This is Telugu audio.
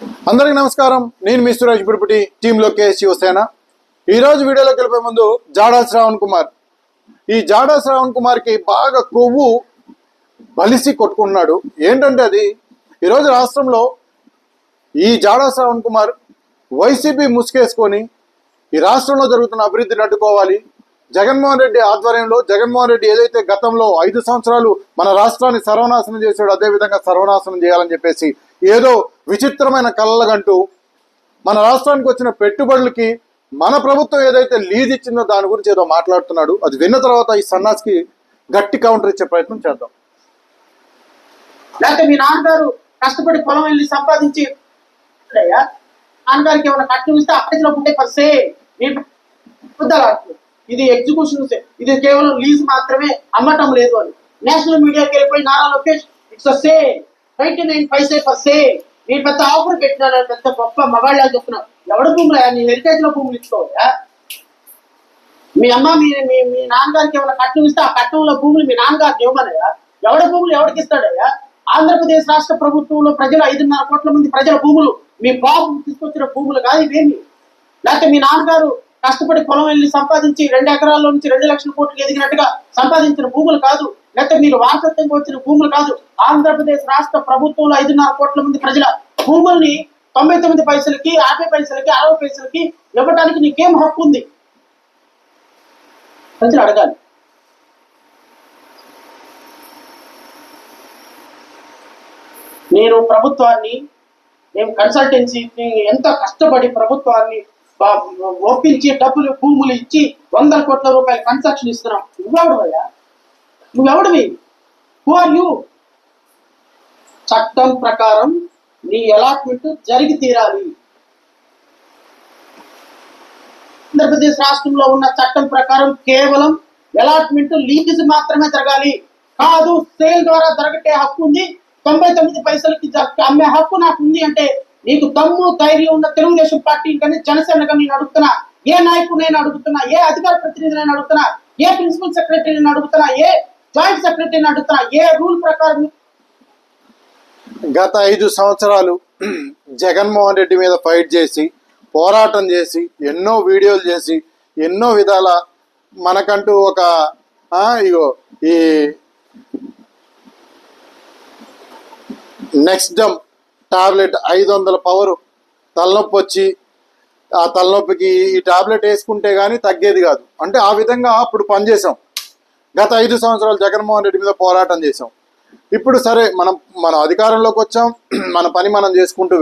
అందరికీ నమస్కారం. నేను మీ సురేష్ బుడిపటి టీంలో కే శివసేన ఈరోజు రోజు వీడియోలోకి వెళ్ళిపోయే ముందు జాడా శ్రావణ్ కుమార్. ఈ జాడా శ్రావణ్ కుమార్కి బాగా కొవ్వు బలిసి కొట్టుకుంటున్నాడు. ఏంటంటే అది? ఈరోజు రాష్ట్రంలో ఈ జాడా శ్రావణ్ కుమార్ వైసీపీ ముసుకేసుకొని ఈ రాష్ట్రంలో జరుగుతున్న అభివృద్ధిని అడ్డుకోవాలి జగన్మోహన్ రెడ్డి ఆధ్వర్యంలో జగన్మోహన్ రెడ్డి ఏదైతే గతంలో ఐదు సంవత్సరాలు మన రాష్ట్రాన్ని సర్వనాశనం చేశాడో అదేవిధంగా సర్వనాశనం చేయాలని చెప్పేసి ఏదో విచిత్రమైన కళ్ళగంటూ మన రాష్ట్రానికి వచ్చిన పెట్టుబడులకి మన ప్రభుత్వం ఏదైతే లీజ్ ఇచ్చిందో దాని గురించి ఏదో మాట్లాడుతున్నాడు అది విన్న తర్వాత ఈ సన్నాస్కి గట్టి కౌంటర్ ఇచ్చే ప్రయత్నం చేద్దాం. లేకపోతే మీ నాన్నగారు కష్టపడి పొలం వెళ్ళి సంపాదించి నాన్నగారికి ఏమైనా కట్నం ఇస్తే అప్పటిలో ఉంటే పర్సే ఇది ఎగ్జిక్యూషన్ ఇది కేవలం లీజ్ మాత్రమే అమ్మటం లేదు అని. నేషనల్ మీడియాకి వెళ్ళిపోయి Nara Lokesh it's same twenty nine paise per se నేను పెద్ద ఆఫర్ పెట్టినాను పెద్ద గొప్ప మగాళ్ళ చెప్తున్నావు. ఎవడు భూములు నీ హెరిటేజ్లో భూములు ఇచ్చుకోవా మీ అమ్మ మీ మీ మీ నాన్నగారికి ఏమైనా కట్నం ఇస్తే ఆ కట్నంలో భూములు మీ నాన్నగారికి ఇవ్వమనయ్యా? ఎవడ భూములు ఎవరికి ఇస్తాడయ్యా? ఆంధ్రప్రదేశ్ రాష్ట్ర ప్రభుత్వంలో ప్రజలు ఐదున్నర కోట్ల మంది ప్రజల భూములు మీ బాబు తీసుకొచ్చిన భూములు కాదు ఇవేమి? లేకపోతే మీ నాన్నగారు కష్టపడి పొలం వెళ్ళి సంపాదించి రెండు ఎకరాల్లో నుంచి రెండు లక్షల కోట్లు ఎదిగినట్టుగా సంపాదించిన భూములు కాదు. లేకపోతే మీరు వారసత్వంగా వచ్చిన భూములు కాదు. ఆంధ్రప్రదేశ్ రాష్ట్ర ప్రభుత్వంలో ఐదున్నర కోట్ల మంది ప్రజల భూముల్ని తొంభై తొమ్మిది పైసలకి యాభై పైసలకి అరవై పైసలకి ఇవ్వడానికి నీకేం హక్కు ఉంది? ప్రజలు అడగాలి. నేను ప్రభుత్వాన్ని మేము కన్సల్టెన్సీ ఎంత కష్టపడి ప్రభుత్వాన్ని ఒప్పించి డబ్బులు భూములు ఇచ్చి వందల కోట్ల రూపాయల కన్స్ట్రక్షన్ ఇస్తున్నాం. నువ్వెవడవయ్యా నువ్వెవడివి? హూ ఆర్ యూ చట్టం ప్రకారం నీ అలాట్మెంట్ జరిగి తీరాలి. ఆంధ్రప్రదేశ్ రాష్ట్రంలో ఉన్న చట్టం ప్రకారం కేవలం అలాట్మెంట్ లీజ్ మాత్రమే జరగాలి. కాదు సేల్ ద్వారా జరగటే హక్కు ఉంది. తొంభై తొమ్మిది పైసలకి అమ్మే హక్కు నాకు ఉంది అంటే నీకు దమ్ము ధైర్యం ఉన్న తెలుగుదేశం పార్టీ కానీ జనసేన కానీ నేను అడుగుతున్నా. ఏ నాయకుడు నేను అడుగుతున్నా. ఏ అధికార ప్రతినిధి నేను అడుగుతున్నా. ఏ ప్రిన్సిపల్ సెక్రటరీ నేను అడుగుతున్నా. ఏ జాయింట్ సెక్రటరీని అడుగుతున్నా ఏ రూల్ ప్రకారం? గత ఐదు సంవత్సరాలు జగన్మోహన్ రెడ్డి మీద ఫైట్ చేసి పోరాటం చేసి ఎన్నో వీడియోలు చేసి ఎన్నో విధాల మనకంటూ ఒక ఇగో ఈ నెక్స్ట్ డమ్ టాబ్లెట్ ఐదు వందల పవర్ తలనొప్పి వచ్చి ఆ తలనొప్పికి ఈ టాబ్లెట్ వేసుకుంటే కానీ తగ్గేది కాదు. అంటే ఆ విధంగా అప్పుడు పనిచేసాం గత ఐదు సంవత్సరాలు జగన్మోహన్ రెడ్డి మీద పోరాటం చేసాం ఇప్పుడు సరే మనం మనం అధికారంలోకి వచ్చాం. మన పని మనం చేసుకుంటూ